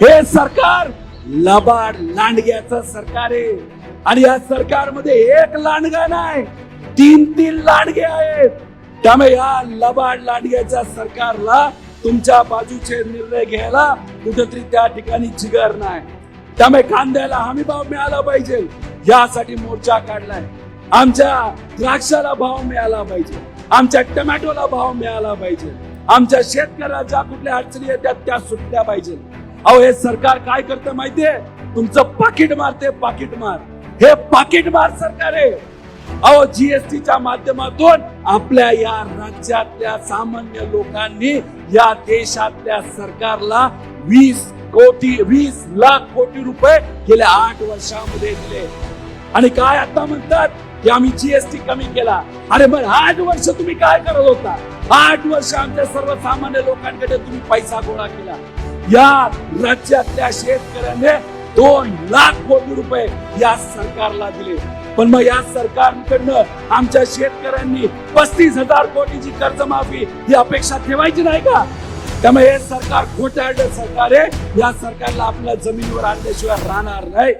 हे सरकार लबाड लांडग्याचं सरकार आहे. आणि या सरकारमध्ये एक लांडगा नाही तीन तीन लांडगे आहेत. त्यामुळे या लबाड लांडग्याच्या सरकारला तुमच्या बाजूचे निर्णय घ्यायला कुठेतरी त्या ठिकाणी जिगर नाही. त्यामुळे कांद्याला हमी भाव मिळाला पाहिजे यासाठी मोर्चा काढलाय. आमच्या द्राक्षाला भाव मिळाला पाहिजे आमच्या टोमॅटोला भाव मिळाला पाहिजे आमच्या शेतकऱ्याला ज्या कुठल्या अडचणी येतात त्या सुटल्या पाहिजे. अहो हे सरकार काय करतं माहितीये? तुमचं पाकिट मारते पाकिट मार. हे पाकिट मार सरकार आहे. अहो जीएसटीच्या माध्यमातून आपल्या या राज्यातल्या सामान्य लोकांनी या देशातल्या सरकारला वीस कोटी वीस लाख कोटी रुपये गेल्या आठ वर्षामध्ये दिले. आणि काय आता म्हणतात? की आम्ही जीएसटी कमी केला. अरे मग आठ वर्ष तुम्ही काय करत होता? आठ वर्ष आमच्या सर्वसामान्य लोकांकडे तुम्ही पैसा गोळा केला. या राज्यातल्या शेतकऱ्याने दोन लाख कोटी रुपये या सरकारला दिले. पण मग या सरकारकडनं आमच्या शेतकऱ्यांनी पस्तीस हजार कोटीची कर्जमाफी ही अपेक्षा ठेवायची नाही का? त्यामुळे हे सरकार खोटारड सरकार आहे. या सरकारला आपल्या जमिनीवर आणल्याशिवाय राहणार नाही.